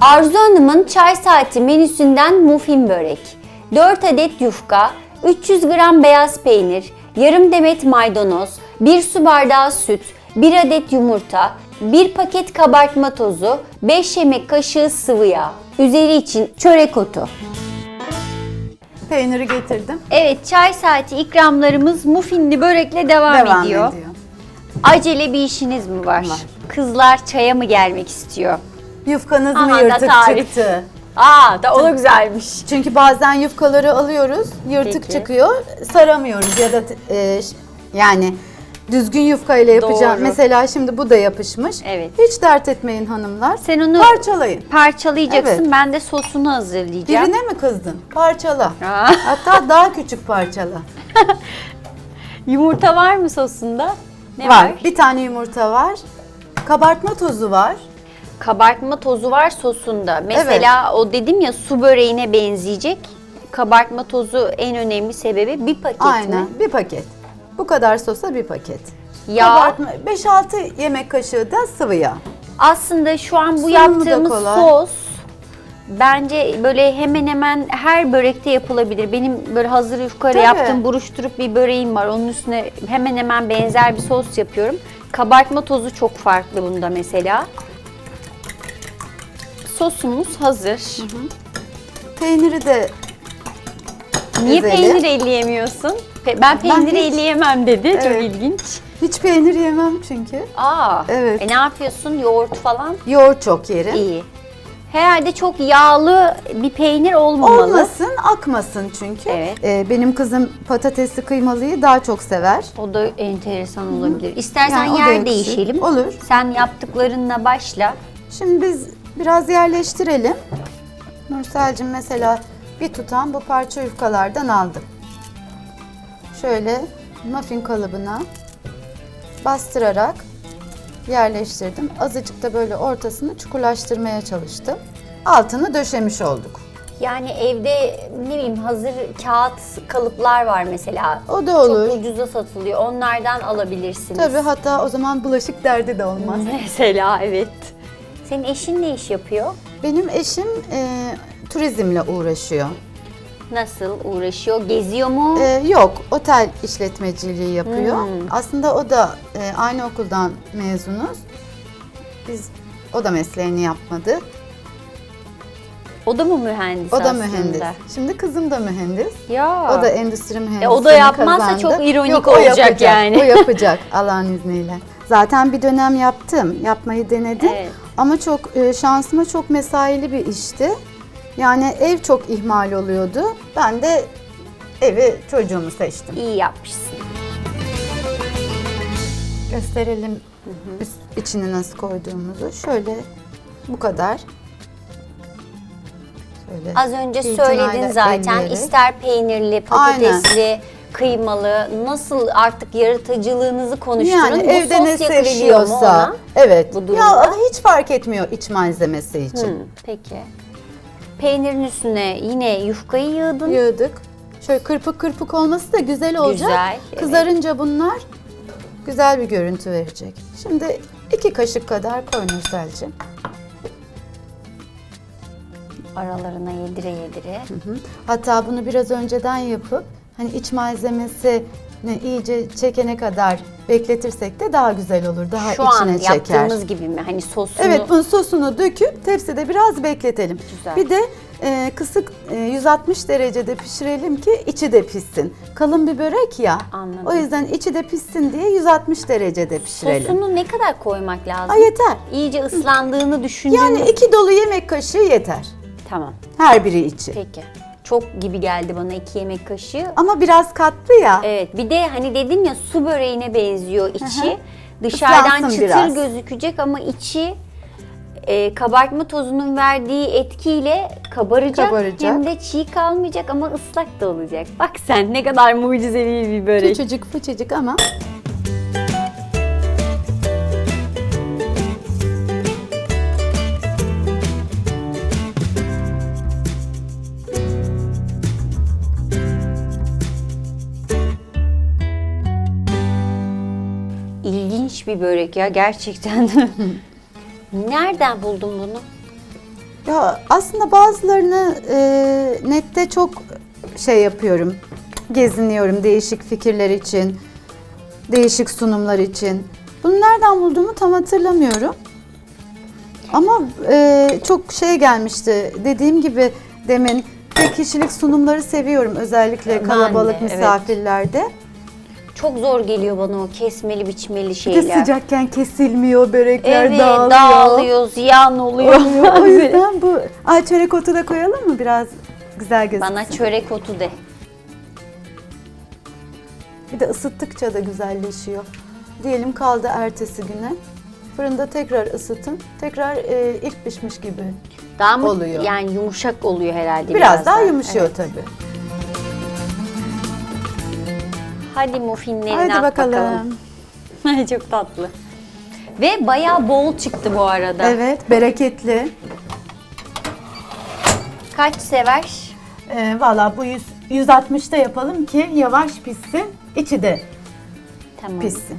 Arzu Hanım'ın çay saati menüsünden muffin börek, 4 adet yufka, 300 gram beyaz peynir, yarım demet maydanoz, 1 su bardağı süt, 1 adet yumurta, 1 paket kabartma tozu, 5 yemek kaşığı sıvı yağ. Üzeri için çörek otu. Peyniri getirdim. Evet çay saati ikramlarımız muffinli börekle devam, Devam ediyor. ediyor. Acele bir işiniz mi var? Var. Kızlar çaya mı gelmek istiyor? Yufkanız Aha mı da yırtık tarif. çıktı? Aa da o da güzelmiş. Çünkü bazen yufkaları alıyoruz, yırtık Peki. çıkıyor, saramıyoruz ya da e, yani düzgün yufka ile yapacağım. Doğru. Mesela şimdi bu da yapışmış. Evet. Hiç dert etmeyin hanımlar. Sen onu Parçalayın. parçalayacaksın. Evet. Ben de sosunu hazırlayacağım. Birine mi kızdın? Parçala. Aa. Hatta daha küçük parçala. Yumurta var mı sosunda? Ne var. var? Bir tane yumurta var. Kabartma tozu var. Kabartma tozu var sosunda. Mesela o dedim ya su böreğine benzeyecek. Kabartma tozu en önemli sebebi bir paket Aynen. mi? Bir paket. Bu kadar sosa bir paket. Yağ. Kabartma 5-6 yemek kaşığı da sıvı yağ. Aslında şu an bu Sunumu da yaptığımız kolay. sos bence böyle hemen hemen her börekte yapılabilir. Benim böyle hazır yufkayla Tabii. yaptığım buruşturup bir böreğim var. Onun üstüne hemen hemen benzer bir sos yapıyorum. Kabartma tozu çok farklı bunda mesela. Sosumuz hazır. Peyniri de Niye Güzeli. peynir elleyemiyorsun? Pe- ben peynir hiç- elleyemem dedi. Çok Evet. ilginç. hiç peynir yemem çünkü. Aa. Evet. E ne yapıyorsun? Yoğurt falan? Yoğurt çok yerim. İyi. Herhalde çok yağlı bir peynir olmamalı. Olmasın, akmasın çünkü. Evet. Ee, benim kızım patatesli kıymalıyı daha çok sever. O da enteresan olabilir. İstersen Yani o da yer yakışır. değişelim. Olur. Sen yaptıklarınla başla. Şimdi biz biraz yerleştirelim. Nursel'cim mesela bir tutam bu parça yufkalardan aldım. Şöyle muffin kalıbına bastırarak yerleştirdim. Azıcık da böyle ortasını çukurlaştırmaya çalıştım. Altını döşemiş olduk. Yani evde ne bileyim hazır kağıt kalıplar var mesela. O da olur. Çok ucuza satılıyor. Onlardan alabilirsiniz. Tabii hatta o zaman bulaşık derdi de olmaz. Mesela evet. Senin eşin ne iş yapıyor? Benim eşim e, turizmle uğraşıyor. Nasıl uğraşıyor? Geziyor mu? E, yok, otel işletmeciliği yapıyor. Hmm. Aslında o da e, aynı okuldan mezunuz. Biz o da mesleğini yapmadı. o da mı mühendis O da aslında? mühendis. Şimdi kızım da mühendis. Ya. O da endüstri mühendisliğini E, o da yapmazsa kazandı. çok ironik Yok, olacak yapacak, yani. O yapacak Allah'ın izniyle. Zaten bir dönem yaptım. Yapmayı denedim. Evet. Ama çok e, şansıma çok mesaili bir işti. Yani ev çok ihmal oluyordu. Ben de evi çocuğumu seçtim. İyi yapmışsın. Gösterelim üst, içini nasıl koyduğumuzu. Şöyle bu kadar. Şöyle Az önce itinayla söyledin zaten elleyerek. ister peynirli, patatesli, kıymalı nasıl artık yaratıcılığınızı konuşturun. Yani Bu evde ne seviliyorsa. Evet. bu durumda? ya hiç fark etmiyor iç malzemesi için. Hı, peki. Peynirin üstüne yine yufkayı yığdın. Yığdık. Şöyle kırpık kırpık olması da güzel olacak. Güzel, evet. Kızarınca bunlar güzel bir görüntü verecek. Şimdi iki kaşık kadar koy Nursel'cim. Aralarına yedire yedire. Hı. Hatta bunu biraz önceden yapıp hani iç malzemesi iyice çekene kadar bekletirsek de daha güzel olur. Daha Şu içine an çeker. yaptığımız gibi mi? Hani sosunu Evet bunun sosunu döküp tepside biraz bekletelim. Güzel. Bir de e, kısık e, 160 derecede pişirelim ki içi de pişsin. Kalın bir börek ya. Anladım. O yüzden içi de pişsin diye 160 derecede pişirelim. sosunu ne kadar koymak lazım? Ha, yeter. İyice ıslandığını düşündüğün Yani iki dolu yemek kaşığı yeter. Tamam. Her biri için. Peki. Çok gibi geldi bana iki yemek kaşığı. Ama biraz katlı ya. Evet bir de hani dedim ya su böreğine benziyor içi. Hı hı. Dışarıdan Islansın çıtır biraz. gözükecek ama içi e, kabartma tozunun verdiği etkiyle kabaracak, Kabaracak. hem de çiğ kalmayacak ama ıslak da olacak. Bak sen ne kadar mucizevi bir börek. Küçücük fıçıcık ama İlginç bir börek ya gerçekten. Nereden buldun bunu? Ya aslında bazılarını e, nette çok şey yapıyorum. Geziniyorum değişik fikirler için, değişik sunumlar için. Bunu nereden bulduğumu tam hatırlamıyorum. Ama e, çok şey gelmişti. Dediğim gibi demin tek kişilik sunumları seviyorum özellikle kalabalık misafirlerde. Çok zor geliyor bana o kesmeli biçmeli Bir şeyler. de sıcakken kesilmiyor, börekler Evet dağılıyor. dağılıyor, ziyan oluyor. o yüzden bu ay çörek otu da koyalım mı biraz güzel gözüksün. Bana çörek otu de. Bir de ısıttıkça da güzelleşiyor. Diyelim kaldı ertesi güne. Fırında tekrar ısıtın. Tekrar e, ilk pişmiş gibi. Daha mı Oluyor. yani yumuşak oluyor herhalde Biraz, daha daha. yumuşuyor Evet. tabii. Hadi muffinlerini Haydi at bakalım. bakalım. Çok tatlı. Ve bayağı bol çıktı bu arada. Evet, bereketli. Kaç sever? Ee, Valla bu 100, 160'da yapalım ki yavaş pişsin, içi de Tamam. pişsin.